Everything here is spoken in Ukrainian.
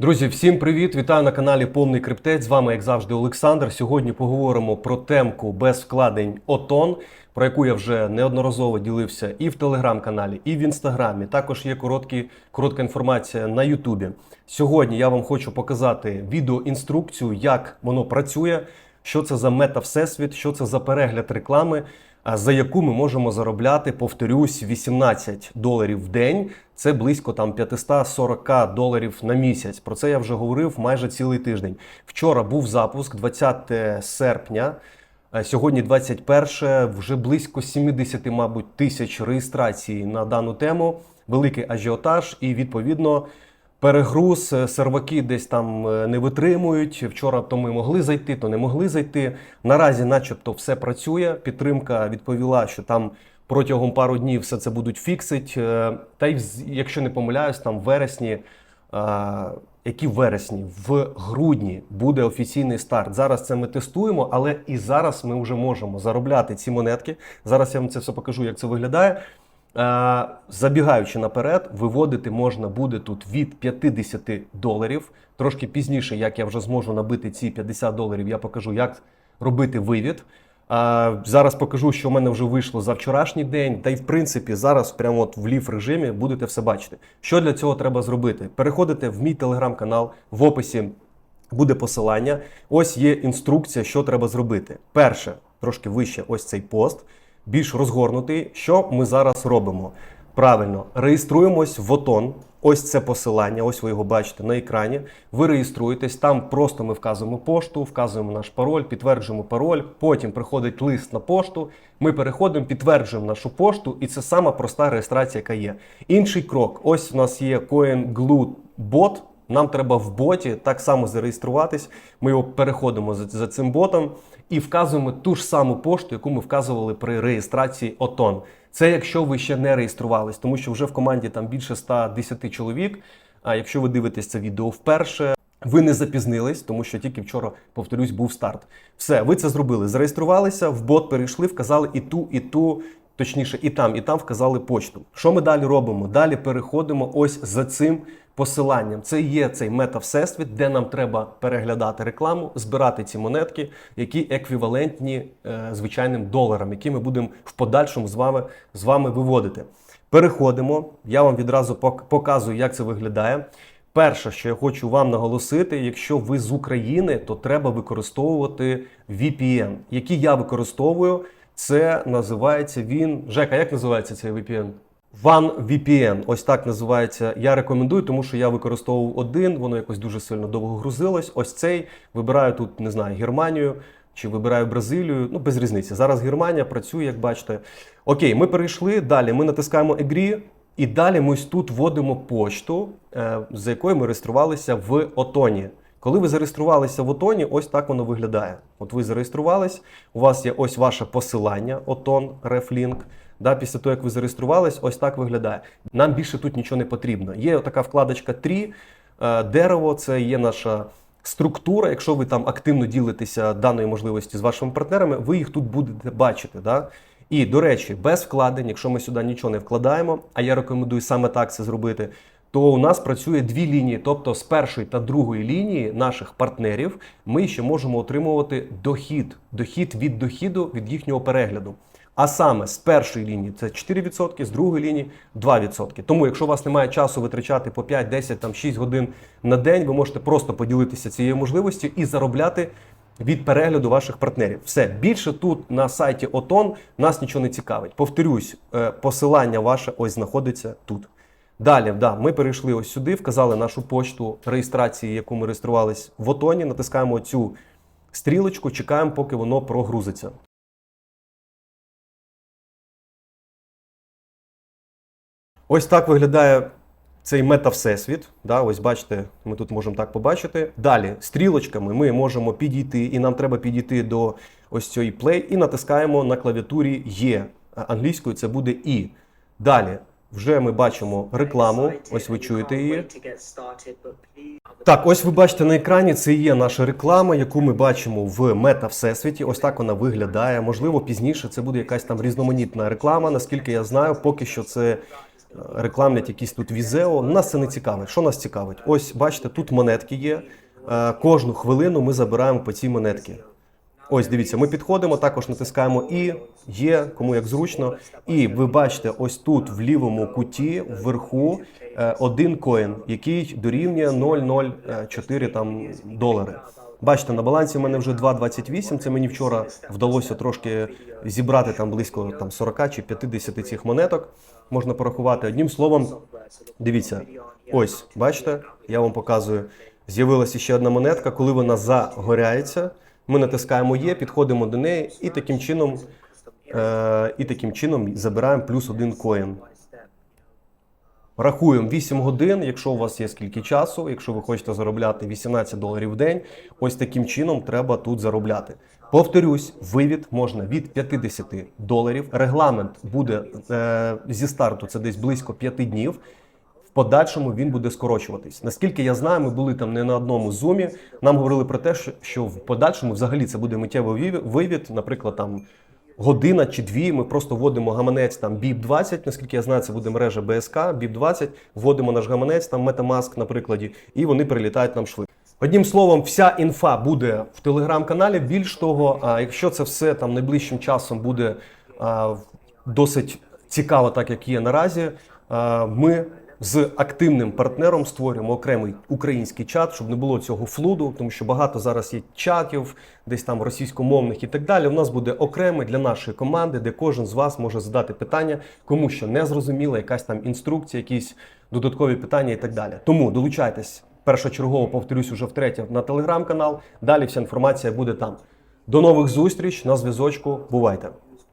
Друзі, всім привіт! Вітаю на каналі Повний Криптець. З вами, як завжди, Олександр. Сьогодні поговоримо про темку без вкладень ОТОН, про яку я вже неодноразово ділився і в телеграм-каналі, і в інстаграмі. Також є короткі, коротка інформація на Ютубі. Сьогодні я вам хочу показати відеоінструкцію, як воно працює, що це за мета всесвіт, що це за перегляд реклами. За яку ми можемо заробляти, повторюсь, 18 доларів в день. Це близько там 540 доларів на місяць. Про це я вже говорив майже цілий тиждень. Вчора був запуск, 20 серпня. Сьогодні 21, вже близько 70, мабуть, тисяч реєстрацій на дану тему. Великий ажіотаж, і відповідно перегруз, е, серваки десь там е, не витримують. Вчора то ми могли зайти, то не могли зайти. Наразі, начебто, все працює. Підтримка відповіла, що там протягом пару днів все це будуть фіксить. Е, Та й якщо не помиляюсь, там в вересні. Які в вересні, в грудні буде офіційний старт. Зараз це ми тестуємо, але і зараз ми вже можемо заробляти ці монетки. Зараз я вам це все покажу, як це виглядає. Е, Забігаючи наперед, виводити можна буде тут від 50 доларів. Трошки пізніше, як я вже зможу набити ці 50 доларів, я покажу, як робити вивід. Зараз покажу, що в мене вже вийшло за вчорашній день. Та й в принципі зараз, прямо от в лів режимі, будете все бачити. Що для цього треба зробити? Переходите в мій телеграм-канал в описі. Буде посилання. Ось є інструкція, що треба зробити. Перше, трошки вище, ось цей пост, більш розгорнутий. Що ми зараз робимо? Правильно, реєструємось в ОТОН. Ось це посилання, ось ви його бачите на екрані. Ви реєструєтесь, там просто ми вказуємо пошту, вказуємо наш пароль, підтверджуємо пароль. Потім приходить лист на пошту. Ми переходимо, підтверджуємо нашу пошту, і це сама проста реєстрація, яка є. Інший крок: ось у нас є CoinGlue Bot. Нам треба в боті так само зареєструватись. Ми його переходимо за, цим ботом і вказуємо ту ж саму пошту, яку ми вказували при реєстрації ОТОН. Це якщо ви ще не реєструвались, тому що вже в команді там більше 110 чоловік. А якщо ви дивитесь це відео вперше, ви не запізнились, тому що тільки вчора, повторюсь, був старт. Все, ви це зробили. Зареєструвалися, в бот перейшли, вказали і ту, і ту. Точніше, і там, і там вказали почту. Що ми далі робимо? Далі переходимо ось за цим посиланням. Це є цей мета всесвіт, де нам треба переглядати рекламу, збирати ці монетки, які еквівалентні е, звичайним доларам, які ми будемо в подальшому з вами, з вами виводити. Переходимо. Я вам відразу показую, як це виглядає. Перше, що я хочу вам наголосити, якщо ви з України, то треба використовувати VPN, який я використовую. Це називається він. Жека, як називається цей VPN? OneVPN. Ось так називається. Я рекомендую, тому що я використовував один, воно якось дуже сильно довго грузилось. Ось цей вибираю тут, не знаю, Германію чи вибираю Бразилію. Ну, без різниці. Зараз Германія працює, як бачите. Окей, ми перейшли. Далі ми натискаємо Agree. І далі ми ось тут вводимо пошту, е, за якою ми реєструвалися в Отоні. Коли ви зареєструвалися в Отоні, ось так воно виглядає. От ви зареєструвались, у вас є ось ваше посилання, Отон, Reflink. Да, після того, як ви зареєструвались, ось так виглядає. Нам більше тут нічого не потрібно. Є така вкладочка 3, е, дерево, це є наша структура. Якщо ви там активно ділитеся даною можливості з вашими партнерами, ви їх тут будете бачити. Да? І, до речі, без вкладень, якщо ми сюди нічого не вкладаємо, а я рекомендую саме так це зробити, то у нас працює дві лінії. Тобто з першої та другої лінії наших партнерів ми ще можемо отримувати дохід, дохід від дохіду від їхнього перегляду. А саме з першої лінії це 4%, з другої лінії 2%. Тому, якщо у вас немає часу витрачати по 5, 10, там 6 годин на день, ви можете просто поділитися цією можливістю і заробляти від перегляду ваших партнерів. Все більше тут на сайті Отон нас нічого не цікавить. Повторюсь, е, посилання ваше ось знаходиться тут. Далі, да, ми перейшли ось сюди, вказали нашу почту реєстрації, яку ми реєструвались в Отоні. Натискаємо цю стрілочку, чекаємо, поки воно прогрузиться. Ось так виглядає цей мета-всесвіт. Да, ось бачите, ми тут можемо так побачити. Далі, стрілочками ми можемо підійти, і нам треба підійти до ось цієї play, і натискаємо на клавіатурі Є. Англійською це буде І. Далі, вже ми бачимо рекламу. Ось ви чуєте її. Так, ось ви бачите на екрані, це є наша реклама, яку ми бачимо в мета всесвіті. Ось так вона виглядає. Можливо, пізніше це буде якась там різноманітна реклама. Наскільки я знаю, поки що це рекламлять якісь тут візео. Нас це не цікавить. Що нас цікавить? Ось бачите, тут монетки є. Е, Кожну хвилину ми забираємо по цій монетки. Ось дивіться, ми підходимо, також натискаємо і є, кому як зручно. І ви бачите, ось тут в лівому куті вверху е, один коін, який дорівнює 0,04 там долари. Бачите, на балансі в мене вже 2,28. Це мені вчора вдалося трошки зібрати там близько там 40 чи 50 цих монеток. Можна порахувати. Одним словом, дивіться, ось бачите, я вам показую. З'явилася ще одна монетка. Коли вона загоряється, ми натискаємо Є, підходимо до неї і таким чином, е, і таким чином забираємо плюс один коін. Рахуємо 8 годин, якщо у вас є скільки часу, якщо ви хочете заробляти 18 доларів в день, ось таким чином треба тут заробляти. Повторюсь, вивід можна від 50 доларів. Регламент буде е, зі старту це десь близько 5 днів. В подальшому він буде скорочуватись. Наскільки я знаю, ми були там не на одному зумі. Нам говорили про те, що, в подальшому взагалі це буде миттєвий вивід, наприклад, там година чи дві. Ми просто вводимо гаманець там BIP 20 Наскільки я знаю, це буде мережа БСК, BIP 20 Вводимо наш гаманець, там Metamask, на прикладі, і вони прилітають нам швидко. Одним словом, вся інфа буде в телеграм-каналі. Більш того, якщо це все там найближчим часом буде досить цікаво, так як є наразі, ми з активним партнером створюємо окремий український чат, щоб не було цього флуду, тому що багато зараз є чатів, десь там російськомовних і так далі. У нас буде окремий для нашої команди, де кожен з вас може задати питання, кому що не зрозуміло, якась там інструкція, якісь додаткові питання і так далі. Тому долучайтесь першочергово, повторюсь, уже втретє на телеграм-канал. Далі вся інформація буде там. До нових зустріч на зв'язочку. Бувайте!